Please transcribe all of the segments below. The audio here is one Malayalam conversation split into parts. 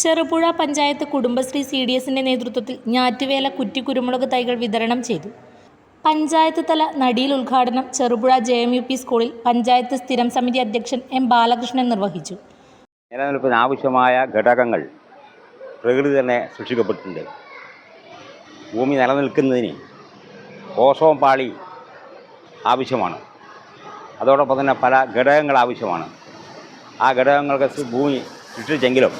ചെറുപുഴ പഞ്ചായത്ത് കുടുംബശ്രീ സി ഡി എസിന്റെ നേതൃത്വത്തിൽ ഞാറ്റുവേല കുറ്റിക്കുരുമുളക് തൈകൾ വിതരണം ചെയ്തു. പഞ്ചായത്ത് തല നടിയിൽ ഉദ്ഘാടനം Cherupuzha J M U P സ്കൂളിൽ പഞ്ചായത്ത് സ്ഥിരം സമിതി അധ്യക്ഷൻ എം ബാലകൃഷ്ണൻ നിർവഹിച്ചു. നിലനിൽപ്പിന് ആവശ്യമായ ഘടകങ്ങൾ പ്രകൃതി തന്നെ സൃഷ്ടിക്കപ്പെട്ടിട്ടുണ്ട് ഭൂമി നിലനിൽക്കുന്നതിന് ഓസോൺ പാളി ആവശ്യമാണ്. അതോടൊപ്പം തന്നെ പല ഘടകങ്ങൾ ആവശ്യമാണ്. ആ ഘടകങ്ങൾക്ക് ഭൂമി സൃഷ്ടിച്ചെങ്കിലും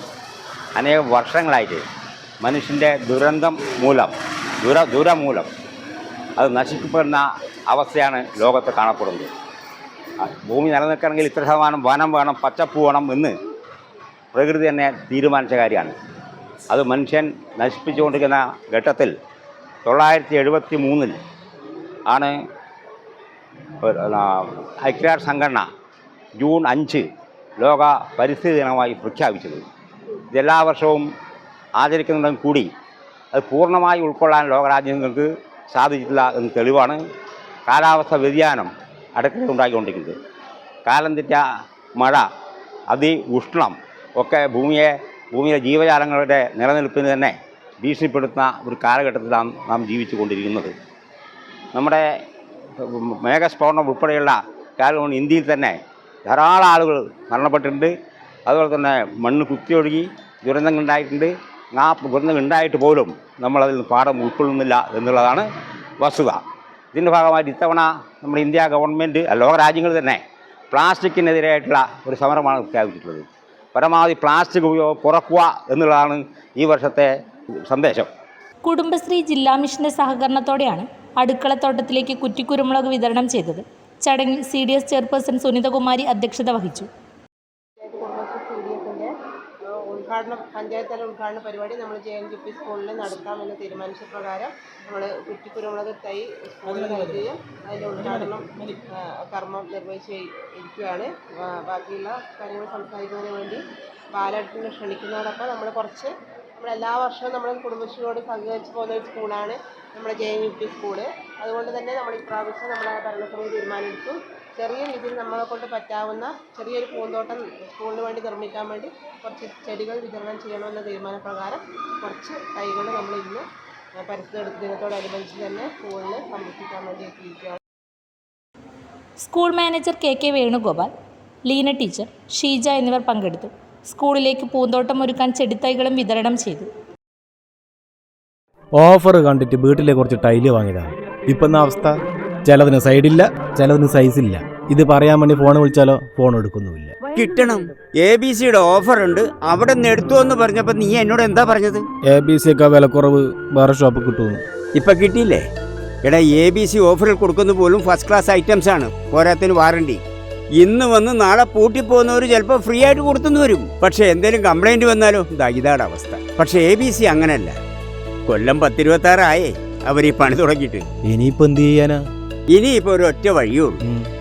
അനേകം വർഷങ്ങളായിട്ട് മനുഷ്യന്റെ ദുരന്തം മൂലം ദുര ദുരം മൂലം അത് നശിക്കപ്പെടുന്ന അവസ്ഥയാണ് ലോകത്ത് കാണപ്പെടുന്നത്. ഭൂമി നിലനിൽക്കണമെങ്കിൽ ഇത്ര ശതമാനം വനം വേണം പച്ചപ്പ് വേണം എന്ന് പ്രകൃതി തന്നെ തീരുമാനിച്ച കാര്യമാണ്. അത് മനുഷ്യൻ നശിപ്പിച്ചുകൊണ്ടിരിക്കുന്ന ഘട്ടത്തിൽ തൊള്ളായിരത്തി എഴുപത്തി മൂന്നിൽ ആണ് ഐക്യരാഷ്ട്ര സംഘടന ജൂൺ അഞ്ച് ലോക പരിസ്ഥിതി ദിനമായി പ്രഖ്യാപിച്ചത്. ഇതെല്ലാ വർഷവും ആചരിക്കുന്നുണ്ടെങ്കിൽ കൂടി അത് പൂർണമായി ഉൾക്കൊള്ളാൻ ലോകരാജ്യങ്ങൾക്ക് സാധിച്ചിട്ടില്ല എന്ന് തെളിവാണ് കാലാവസ്ഥ വ്യതിയാനം അടുക്കള ഉണ്ടാക്കിക്കൊണ്ടിരിക്കുന്നത് കാലം തെറ്റ മഴ അതി ഉഷ്ണം ഒക്കെ ഭൂമിയെ ഭൂമിയിലെ ജീവജാലങ്ങളുടെ നിലനിൽപ്പിന് തന്നെ ഭീഷണിപ്പെടുത്തുന്ന ഒരു കാലഘട്ടത്തിലാണ് നാം ജീവിച്ചു കൊണ്ടിരിക്കുന്നത് നമ്മുടെ മേഘസ്ഫോടനം ഉൾപ്പെടെയുള്ള കാലം ഇന്ത്യയിൽ തന്നെ ധാരാളം ആളുകൾ മരണപ്പെട്ടിട്ടുണ്ട്. അതുപോലെ തന്നെ മണ്ണ് കുത്തിയൊഴുകി ദുരന്തങ്ങൾ ഉണ്ടായിട്ടുണ്ട്. ആ ദുരന്തങ്ങൾ ഉണ്ടായിട്ട് പോലും നമ്മളതിൽ നിന്ന് പാഠം ഉൾക്കൊള്ളുന്നില്ല എന്നുള്ളതാണ് വസ്തുത. ഇതിന്റെ ഭാഗമായിട്ട് ഇത്തവണ നമ്മുടെ ഇന്ത്യ ഗവൺമെന്റ് ലോക രാജ്യങ്ങൾ തന്നെ പ്ലാസ്റ്റിക്കിനെതിരായിട്ടുള്ള ഒരു സമരമാണ് പ്രഖ്യാപിച്ചിട്ടുള്ളത്. പരമാവധി പ്ലാസ്റ്റിക് ഉപയോഗം കുറക്കുക എന്നുള്ളതാണ് ഈ വർഷത്തെ സന്ദേശം. കുടുംബശ്രീ ജില്ലാ മിഷന്റെ സഹകരണത്തോടെയാണ് അടുക്കളത്തോട്ടത്തിലേക്ക് കുറ്റിക്കുരുമുളക് വിതരണം ചെയ്തത്. ചടങ്ങിൽ C D S chairperson Sunithakumari അധ്യക്ഷത വഹിച്ചു. ഉദ്ഘാടന പഞ്ചായത്ത് തല ഉദ്ഘാടന പരിപാടി നമ്മൾ ജെ എൻ ജി പി സ്കൂളിൽ നടത്താമെന്ന് തീരുമാനിച്ച പ്രകാരം നമ്മൾ കുറ്റിക്കുരുമുളക് തൈ സ്കൂളിൽ നൽകുകയും അതിന്റെ ഉദ്ഘാടനം കർമ്മം നിർവഹിച്ച് ഇരിക്കുകയാണ്. ബാക്കിയുള്ള കാര്യങ്ങൾ സംസാരിക്കുന്നതിന് വേണ്ടി ബാലട്ടിനെ ക്ഷണിക്കുന്നതോടൊപ്പം നമ്മൾ കുറച്ച് നമ്മൾ എല്ലാ വർഷവും നമ്മൾ കുടുംബശ്രീയോട് സഹകരിച്ച് പോകുന്ന ഒരു സ്കൂളാണ് നമ്മുടെ ജെ യു പി സ്കൂൾ. അതുകൊണ്ട് തന്നെ നമ്മൾ ഇപ്രാവശ്യം നമ്മുടെ ഭരണസമിതി തീരുമാനിച്ചു. ചെറിയ രീതിയിൽ നമ്മളെ കൊണ്ട് പറ്റാവുന്ന ചെറിയൊരു പൂന്തോട്ടം സ്കൂളിന് വേണ്ടി നിർമ്മിക്കാൻ വേണ്ടി കുറച്ച് ചെടികൾ വിതരണം ചെയ്യണമെന്ന തീരുമാനപ്രകാരം കുറച്ച് തൈകൾ നമ്മൾ ഇന്ന് പരിസ്ഥിതി ദിനത്തോടനുബന്ധിച്ച് തന്നെ സ്കൂളിൽ സംരക്ഷിക്കാൻ വേണ്ടി എത്തിയിരിക്കുകയാണ്. School manager K K Venugopal Leena teacher Sheeja എന്നിവർ പങ്കെടുത്തു. സ്കൂളിലേക്ക് പൂന്തോട്ടം ഒരുക്കാൻ ചെടിത്തൈകളും വിതരണം ചെയ്തു. ഓഫർ കണ്ടിട്ട് വീട്ടിലെ കുറച്ച് ടൈൽ വാങ്ങിയതാണ് ഇപ്പം എന്നാ അവസ്ഥ? ചിലതിന് സൈഡില്ല ചിലതിന് ഇല്ല. ഇത് പറയാൻ വേണ്ടി ഫോൺ വിളിച്ചാലോ? ഫോൺ എടുക്കുന്നുമില്ല. കിട്ടണം. എ ബി സിയുടെ ഓഫർ ഉണ്ട്. അവിടെ നിന്ന് എടുത്തു എന്ന് പറഞ്ഞപ്പോ നീ എന്നോട് എന്താ പറഞ്ഞത്? എ ബി സി ഒക്കെ വിലക്കുറവ് വേറെ ഷോപ്പ് കിട്ടുന്നു ഇപ്പൊ കിട്ടിയില്ലേ? എടാ എ ബി സി ഓഫറിൽ കൊടുക്കുന്ന പോലും ഫസ്റ്റ് ക്ലാസ് ഐറ്റംസ് ആണ്. പോരാത്തിന് വാറണ്ടി ഇന്ന് വന്ന് നാളെ പൂട്ടിപ്പോകുന്നവർ ചിലപ്പോൾ ഫ്രീ ആയിട്ട് കൊടുത്തുനിന്ന് വരും. പക്ഷെ എന്തെങ്കിലും കംപ്ലൈന്റ് വന്നാലോ? ഇതാ ഇതാണ് അവസ്ഥ. പക്ഷെ എ ബി സി അങ്ങനല്ല. കൊല്ലം പത്തിരുപത്താറായേ. അവർ ഈ പണി തുടങ്ങിയിട്ട്. ഇനിയിപ്പോ എന്ത് ചെയ്യാനാ? ഇനിയിപ്പോ ഒരു ഒറ്റ വഴിയേ ഉള്ളൂ.